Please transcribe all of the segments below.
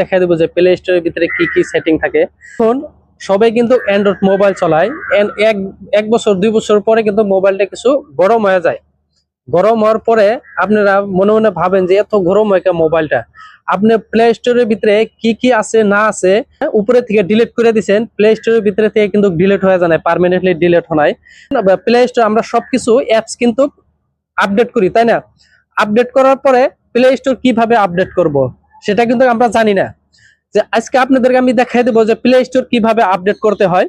দেখা দেবো যে প্লে স্টোরের ভিতরে কি কি সেটিং থাকে। এখন সবাই কিন্তু অ্যান্ড্রয়েড মোবাইল চলায়। এক এক বছর, দুই বছর পরে কিন্তু মোবাইলটা কিছু গরম হয়ে যায়। গরম হওয়ার পরে আপনারা মনে মনে ভাবেন যে এত গরম হয় কেন মোবাইলটা আপনি প্লে স্টোরের ভিতরে কি কি আছে, না আছে, উপরে থেকে ডিলিট করে দিছেন প্লে স্টোরের ভিতরে থেকে কিন্তু ডিলিট হয়ে যায় না পার্মানেন্টলি ডিলিট হয় প্লে স্টোর আমরা সবকিছু অ্যাপস কিন্তু আপডেট করি, তাই না? আপডেট করার পরে প্লে স্টোর কীভাবে আপডেট করব? সেটা কিন্তু আমরা জানি না। যে আজকে আপনাদেরকে আমি দেখাই দেবো যে প্লে স্টোর কীভাবে আপডেট করতে হয়।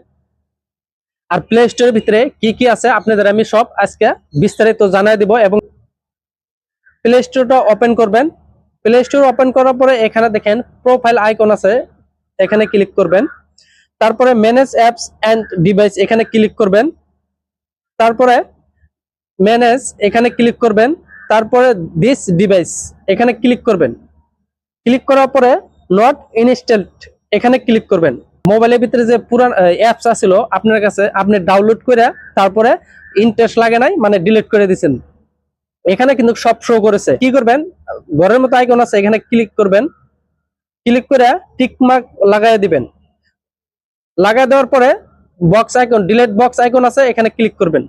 আর প্লে স্টোরের ভিতরে কি কি আছে আপনাদের আমি সব আজকে বিস্তারিত জানাই দিব এবং প্লে স্টোরটা ওপেন করবেন। প্লে স্টোর ওপেন করার পরে এখানে দেখেন প্রোফাইল আইকন আছে, এখানে ক্লিক করবেন। তারপরে ম্যানেজ অ্যাপস অ্যান্ড ডিভাইস এখানে ক্লিক করবেন। তারপরে ম্যানেজ এখানে ক্লিক করবেন। তারপরে দিস ডিভাইস এখানে ক্লিক করবেন। ক্লিক করার পরে নট ইনস্টলড এখানে ক্লিক করবেন। মোবাইলের ভিতরে যে পুরান অ্যাপস আছিল, আপনার কাছে আপনি ডাউনলোড করে তারপরে ইন্টারেস্ট লাগে নাই মানে ডিলিট করে দিছেন। এখানে কিন্তু সব শো করেছে। কি করবেন? ঘরের মতো আইকন আছে, এখানে ক্লিক করবেন। ক্লিক করে টিক মার্ক লাগাই দিবেন। লাগাই দেওয়ার পরে box icon delete box icon আছে, এখানে ক্লিক করবেন।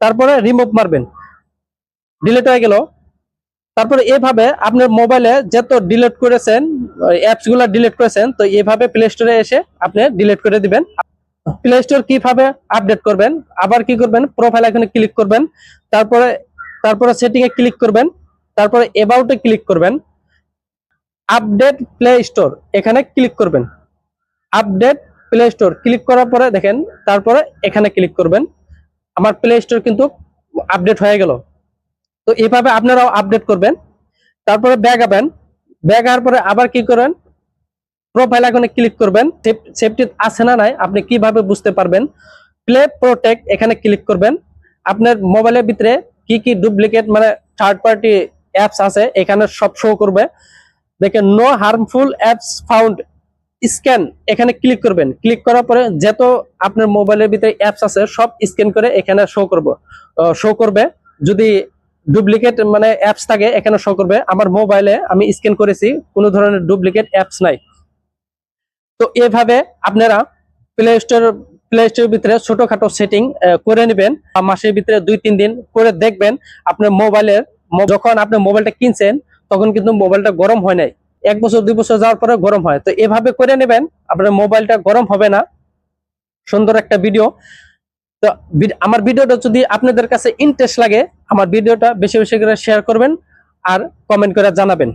তারপরে রিমুভ মারবেন। ডিলিট হয়ে গেল। তারপরে এভাবে আপনার মোবাইলে যত ডিলিট করেছেন অ্যাপসগুলা ডিলিট করেছেন, তো এভাবে প্লে স্টোরে এসে আপনি ডিলিট করে দিবেন। প্লে স্টোর কীভাবে আপডেট করবেন? আবার কি করবেন? প্রোফাইল এখানে ক্লিক করবেন। তারপরে তারপরে সেটিং এ ক্লিক করবেন। তারপরে এবাউটে ক্লিক করবেন। আপডেট প্লে স্টোর এখানে ক্লিক করবেন। আপডেট প্লে স্টোর ক্লিক করার পরে দেখেন, তারপরে এখানে ক্লিক করবেন। আমার প্লে স্টোর কিন্তু আপডেট হয়ে গেল। তো এইভাবে আপনারাও আপডেট করবেন। তারপরে ব্যাগ আবেন ব্যাগ আসার পরে আবার কি করবেন প্রোফাইল আইকনে ক্লিক করবেন। সেফটি আছে না নাই, আপনি কীভাবে বুঝতে পারবেন? প্লে প্রোটেক্ট এখানে ক্লিক করবেন। আপনার মোবাইলের ভিতরে কি কি ডুপ্লিকেট মানে থার্ড পার্টি অ্যাপস আছে, এখানে সব শো করবে। দেখেন no harmful apps found scan এখানে ক্লিক করবেন। ক্লিক করার পরে যত আপনার মোবাইলের ভিতরে অ্যাপস আছে, সব স্ক্যান করে এখানে শো করব শো করবে। যদি ডুপ্লিকেট মানে অ্যাপস থাকে, এখানে শো করবে। আমার মোবাইলে আমি স্ক্যান করেছি, কোনো ধরনের ডুপ্লিকেট অ্যাপস নাই। তো এভাবে আপনারা প্লে স্টোর প্লে স্টোরের ভিতরে ছোটখাটো সেটিং করে নেবেন। মাসের ভিতরে দুই, তিন দিন করে দেখবেন আপনার মোবাইলের যখন আপনি মোবাইলটা কিনছেন, তখন কিন্তু মোবাইলটা গরম হয় নাই। এক বছর, দুই বছর যাওয়ার পরে গরম হয়। তো এভাবে করে নেবেন, আপনার মোবাইলটা গরম হবে না। সুন্দর একটা ভিডিও তো আমার ভিডিওটা যদি আপনাদের কাছে ইন্টারেস্ট লাগে, আমার ভিডিওটা বেশি বেশি করে শেয়ার করবেন আর কমেন্ট করে জানাবেন।